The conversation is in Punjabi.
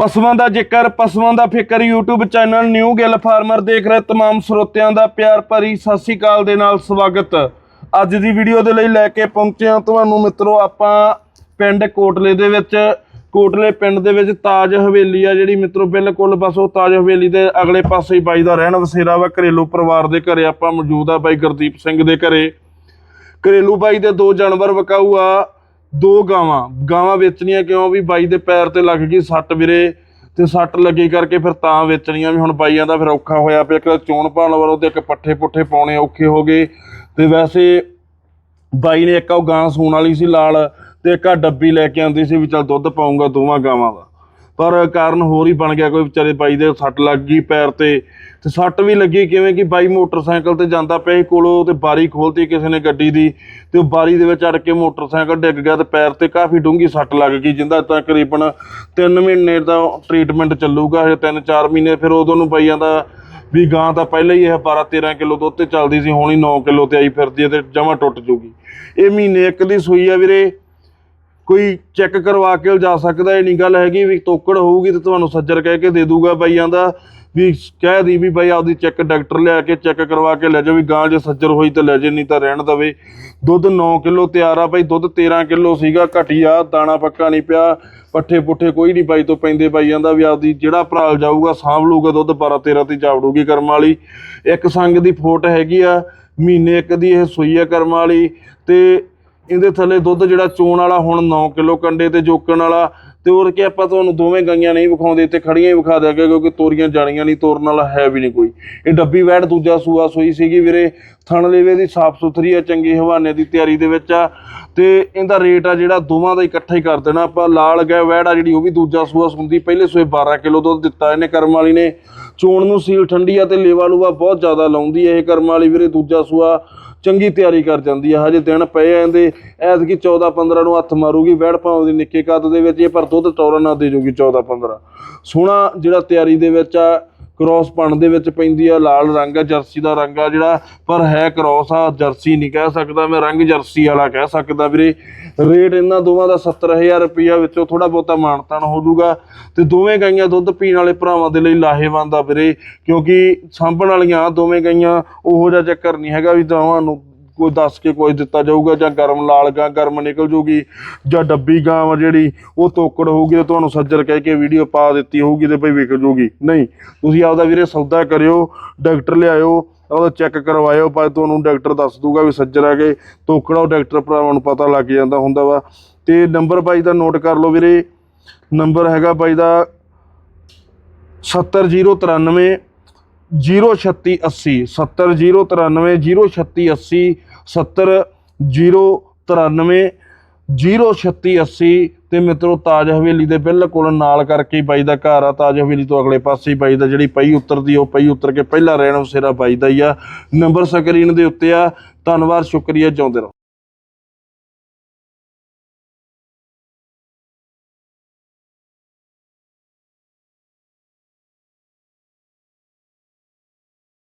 ਪਸ਼ੂਆਂ ਦਾ ਜ਼ਿਕਰ ਪਸ਼ੂਆਂ ਦਾ ਫਿਕਰ YouTube channel new Gill farmer ਦੇਖ ਰਹੇ तमाम ਸਰੋਤਿਆਂ ਦਾ ਪਿਆਰ ਭਰੀ ਸਤਿ ਸ੍ਰੀ ਅਕਾਲ ਦੇ ਨਾਲ ਸਵਾਗਤ ਅੱਜ ਦੀ ਵੀਡੀਓ ਦੇ ਲਈ ਲੈ ਕੇ ਪਹੁੰਚੇ ਹਾਂ ਤੁਹਾਨੂੰ ਮਿੱਤਰੋ ਆਪਾਂ ਪਿੰਡ ਕੋਟਲੇ ਦੇ ਵਿੱਚ ਕੋਟਲੇ ਪਿੰਡ ਦੇ ਵਿੱਚ ਤਾਜ ਹਵੇਲੀ ਆ ਜਿਹੜੀ ਮਿੱਤਰੋ ਬਿਲਕੁਲ ਬਸ ਉਹ ਤਾਜ ਹਵੇਲੀ ਦੇ ਅਗਲੇ ਪਾਸੇ ਹੀ ਬਾਈ ਦਾ ਰਹਿਣ ਵਸੇਰਾ ਵਾ ਘਰੇਲੂ ਪਰਿਵਾਰ ਦੇ ਘਰੇ ਆਪਾਂ ਮੌਜੂਦ ਆ ਬਾਈ ਗੁਰਦੀਪ ਸਿੰਘ ਦੇ ਘਰੇ ਘਰੇਲੂ ਬਾਈ ਦੇ ਦੋ ਜਾਨਵਰ ਵਿਕਾਊ ਆ ਦੋ ਗਾਵਾਂ। ਗਾਵਾਂ ਵੇਚਣੀਆਂ ਕਿਉਂ? ਵੀ ਬਾਈ ਦੇ ਪੈਰ ਤੇ ਲੱਗ ਗਈ ਸੱਟ ਵੀਰੇ, ਤੇ ਸੱਟ ਲੱਗੀ ਕਰਕੇ ਫਿਰ ਤਾਂ ਵੇਚਣੀਆਂ ਵੀ ਹੁਣ ਬਾਈਆਂ ਦਾ ਫਿਰ ਔਖਾ ਹੋਇਆ ਪਿਆ। ਇੱਕ ਚੋਣ ਭਾਣ ਵੱਲੋਂ ਤੇ ਇੱਕ ਪੱਠੇ ਪੁੱਠੇ ਪਾਉਣੇ ਔਖੇ ਹੋ ਗਏ। ਤੇ ਵੈਸੇ ਬਾਈ ਨੇ ਇੱਕ ਉਹ ਗਾਂ ਸੂਣ ਵਾਲੀ ਸੀ ਲਾਲ, ਤੇ ਇੱਕ ਆ ਡੱਬੀ ਲੈ ਕੇ ਆਉਂਦੀ ਸੀ ਵੀ ਚਲ ਦੁੱਧ ਪਾਉਂਗਾ ਦੋਵਾਂ ਗਾਵਾਂ ਦਾ। ਪਰ ਕਾਰਨ ਹੋਰ ਹੀ ਬਣ ਗਿਆ, ਕੋਈ ਵਿਚਾਰੇ ਬਾਈ ਦੇ ਸੱਟ ਲੱਗ ਗਈ ਪੈਰ ਤੇ। ਤੇ ਸੱਟ ਵੀ ਲੱਗੀ, ਕਿਵੇਂ ਕਿ ਬਾਈ ਮੋਟਰਸਾਈਕਲ ਤੇ ਜਾਂਦਾ ਪਿਆ ਸੀ ਕੋਲੋਂ, ਤੇ ਬਾਰੀ ਖੋਲਤੀ ਕਿਸੇ ਨੇ ਗੱਡੀ ਦੀ, ਤੇ ਉਹ ਬਾਰੀ ਦੇ ਵਿੱਚ ਅੜ ਕੇ ਮੋਟਰਸਾਈਕਲ ਡਿੱਗ ਗਿਆ ਤੇ ਪੈਰ ਤੇ ਕਾਫੀ ਡੂੰਗੀ ਸੱਟ ਲੱਗ ਗਈ, ਜਿੰਦਾ ਤਕਰੀਬਨ 3 ਮਹੀਨੇ ਦਾ ਟ੍ਰੀਟਮੈਂਟ ਚੱਲੂਗਾ, ਹਜੇ 3-4 ਮਹੀਨੇ, ਫਿਰ ਉਦੋਂ ਨੂੰ ਬਾਈਆਂ ਦਾ ਵੀ ਗਾਂ ਤਾਂ ਪਹਿਲਾਂ ਹੀ ਇਹ 12-13 ਕਿਲੋ ਦੁੱਧ ਤੇ ਚੱਲਦੀ ਸੀ, ਹੁਣ ਹੀ 9 ਕਿਲੋ ਤੇ ਆਈ ਫਿਰਦੀ ਹੈ ਤੇ ਜਮਾ ਟੁੱਟ ਜੂਗੀ। ਇਹ ਮਹੀਨੇ ਇੱਕ ਦੀ ਸੂਈ ਆ ਵੀਰੇ। ਕੋਈ ਚੈੱਕ ਕਰਵਾ ਕੇ ਜਾ ਸਕਦਾ ਇਹ ਨਹੀਂ ਗੱਲ ਹੈਗੀ ਵੀ ਤੋਕੜ ਹੋਊਗੀ ਤੇ ਤੁਹਾਨੂੰ ਸੱਜਰ ਕਹਿ ਕੇ ਦੇ ਦੂਗਾ ਬਾਈਆਂ ਦਾ, ਵੀ ਕਹਿ ਦੀ ਵੀ ਬਾਈ ਆਪਦੀ ਚੈੱਕ ਡਾਕਟਰ ਲਿਆ ਕੇ ਚੈੱਕ ਕਰਵਾ ਕੇ ਲੈ ਜਾਓ ਵੀ ਗਾਂ ਜੇ ਸੱਜਰ ਹੋਈ ਤਾਂ ਲੈ ਜੇ, ਨਹੀਂ ਤਾਂ ਰਹਿਣ ਦਵੇ। ਦੁੱਧ 9 ਕਿਲੋ ਤਿਆਰ ਆ ਬਾਈ, ਦੁੱਧ 13 ਕਿਲੋ ਸੀਗਾ ਘਟੀਆ ਦਾਣਾ ਪੱਕਾ ਨਹੀਂ ਪਿਆ, ਪੱਠੇ ਪੁੱਠੇ ਕੋਈ ਨਹੀਂ ਬਾਈ ਤੋਂ ਪੈਂਦੇ ਬਾਈਆਂ ਦਾ, ਵੀ ਆਪਦੀ ਜਿਹੜਾ ਭਰਾਲ ਜਾਊਗਾ ਸਾਂਭ ਲੂਗਾ ਦੁੱਧ 12 13 ਤੇ ਜਾਵੜੂਗੀ ਕਰਮ ਵਾਲੀ। ਇੱਕ ਸੰਗ ਦੀ ਫੋਟ ਹੈਗੀ ਆ, ਮਹੀਨੇ ਇੱਕ ਦੀ ਇਹ ਸੂਈ ਆ ਕਰਮ ਵਾਲੀ ਤੇ ਇਹਦੇ ਥੱਲੇ ਦੁੱਧ ਜਿਹੜਾ ਚੋਣ ਵਾਲਾ ਹੁਣ 9 ਕਿਲੋ ਕੰਡੇ ਤੇ ਜੋਕਣ ਵਾਲਾ, ਤੇ ਹੋਰ ਕਿ ਆਪਾਂ ਤੁਹਾਨੂੰ ਦੋਵੇਂ ਗਾਈਆਂ ਨਹੀਂ ਵਿਖਾਉਂਦੇ ਤੇ ਖੜੀਆਂ ਹੀ ਵਿਖਾ ਦਿਆਂਗੇ ਕਿਉਂਕਿ ਤੋਰੀਆਂ ਜਾਣੀਆਂ ਨਹੀਂ, ਤੋਰਨ ਵਾਲਾ ਹੈ ਵੀ ਨਹੀਂ ਕੋਈ। ਇਹ ਡੱਬੀ ਵੈੜ ਦੂਜਾ ਸੂਆ ਸੋਈ ਸੀਗੀ ਵੀਰੇ। ਥਣ ਲੇਵੇ ਦੀ ਸਾਫ਼ ਸੁਥਰੀ ਆ, ਚੰਗੀ ਹਵਾਨੇ ਦੀ ਤਿਆਰੀ ਦੇ ਵਿੱਚ ਆ। ਤੇ ਇਹਦਾ ਰੇਟ ਆ ਜਿਹੜਾ ਦੋਵਾਂ ਦਾ ਇਕੱਠਾ ਹੀ ਕਰ ਦੇਣਾ। ਆਪਾਂ ਲਾਲ ਗਏ ਵੈੜ ਆ ਜਿਹੜੀ, ਉਹ ਵੀ ਦੂਜਾ ਸੂਆ ਸੁੰਦੀ, ਪਹਿਲੇ ਸੂਏ 12 ਕਿਲੋ ਦੁੱਧ ਦਿੱਤਾ ਇਹਨੇ ਕਰਮ ਵਾਲੀ ਨੇ। ਚੋਣ ਨੂੰ ਸੀਲ ਠੰਡੀ ਆ ਤੇ ਲੇਵਾ ਲੂਵਾ ਬਹੁਤ ਜ਼ਿਆਦਾ ਲਾਉਂਦੀ ਹੈ ਇਹ ਕਰਮ ਵਾਲੀ ਵੀਰੇ, ਦੂਜਾ ਸੂਆ। ਚੰਗੀ ਤਿਆਰੀ ਕਰ ਜਾਂਦੀ ਆ, ਹਜੇ ਦਿਨ ਪਏ ਆ ਐਸ ਐਤਕੀ 14 15 ਨੂੰ ਹੱਥ ਮਾਰੂਗੀ, ਵੈੜ ਪਾਉਂ ਦੀ ਨਿੱਕੇ ਕੱਦ ਦੇ ਵਿੱਚ ਇਹ ਪਰ ਦੁੱਧ ਟੌਰਾ ਨਾ ਦੇ ਜੂਗੀ 14 15 ਸੋਹਣਾ ਜਿਹੜਾ ਤਿਆਰੀ ਦੇ ਵਿੱਚ ਆ ਕ੍ਰੋਸ ਪਣ ਦੇ ਵਿੱਚ ਪੈਂਦੀ ਆ, ਲਾਲ ਰੰਗ ਆ, ਜਰਸੀ ਦਾ ਰੰਗ ਆ ਜਿਹੜਾ, ਪਰ ਹੈ ਕ੍ਰੋਸ ਆ, ਜਰਸੀ ਨਹੀਂ ਕਹਿ ਸਕਦਾ, ਮੈਂ ਰੰਗ ਜਰਸੀ ਵਾਲਾ ਕਹਿ ਸਕਦਾ ਵੀਰੇ। ਰੇਟ ਇਹਨਾਂ ਦੋਵਾਂ ਦਾ 70000 ਰੁਪਇਆ ਵਿੱਚੋਂ ਥੋੜਾ ਬਹੁਤਾ ਮਾਨਤਾਨ ਹੋ ਜਾਊਗਾ। ਤੇ ਦੋਵੇਂ ਗਾਈਆਂ ਦੁੱਧ ਪੀਣ ਵਾਲੇ ਭਰਾਵਾਂ ਦੇ ਲਈ ਲਾਹੇਵੰਦ ਆ ਵੀਰੇ, ਕਿਉਂਕਿ ਸਾਂਭਣ ਵਾਲੀਆਂ ਦੋਵੇਂ ਗਾਈਆਂ, ਉਹੋ ਜਿਹਾ ਚੱਕਰ ਨਹੀਂ ਹੈਗਾ ਵੀ ਦੋਵਾਂ ਨੂੰ ਕੋਈ ਦੱਸ ਕੇ ਕੋਈ ਦਿੱਤਾ ਜਾਊਗਾ ਜਾਂ ਗਰਮ ਲਾਲ ਗਾਂ ਗਰਮ ਨਿਕਲ ਜੂਗੀ ਜਾਂ ਡੱਬੀ ਗਾਂ ਵਾ ਜਿਹੜੀ ਉਹ ਤੋਕੜ ਹੋਊਗੀ ਤੇ ਤੁਹਾਨੂੰ ਸੱਜਰ ਕਹਿ ਕੇ ਵੀਡੀਓ ਪਾ ਦਿੱਤੀ ਹੋਊਗੀ ਤੇ ਭਈ ਵਿਕ ਜੂਗੀ। ਨਹੀਂ, ਤੁਸੀਂ ਆਪਦਾ ਵੀਰੇ ਸੌਦਾ ਕਰਿਓ, ਡਾਕਟਰ ਲਿਆਇਓ ਉਹਦਾ ਚੈੱਕ ਕਰਵਾਇਓ ਪਰ ਤੁਹਾਨੂੰ ਡਾਕਟਰ ਦੱਸ ਦੂਗਾ ਵੀ ਸੱਜਰ ਹੈਗੇ ਤੋਕੜਾ, ਉਹ ਡਾਕਟਰ ਭਰਾਵਾਂ ਨੂੰ ਪਤਾ ਲੱਗ ਜਾਂਦਾ ਹੁੰਦਾ ਵਾ। ਤੇ ਨੰਬਰ ਭਾਈ ਦਾ ਨੋਟ ਕਰ ਲਓ ਵੀਰੇ। ਨੰਬਰ ਹੈਗਾ ਭਾਈ ਦਾ 70093 03680 70093 03680 70093 03680 ਤੇ ਮਿੱਤਰੋ ਤਾਜ ਹਵੇਲੀ ਦੇ ਬਿਲਕੁਲ ਨਾਲ ਕਰਕੇ ਹੀ ਬਾਈ ਦਾ ਘਰ ਆ। ਤਾਜ ਹਵੇਲੀ ਤੋਂ ਅਗਲੇ ਪਾਸੇ ਹੀ ਬਾਈ ਦਾ ਜਿਹੜੀ ਪਈ ਉਤਰਦੀ ਉਹ ਪਈ ਉਤਰ ਕੇ ਪਹਿਲਾ ਰਹਿਣ ਵਸੇਰਾ ਬਾਈ ਦਾ ਹੀ ਆ। ਨੰਬਰ ਸਕਰੀਨ ਦੇ ਉੱਤੇ ਆ। ਧੰਨਵਾਦ, ਸ਼ੁਕਰੀਆ, ਜਿਉਂਦੇ ਰਹੋ।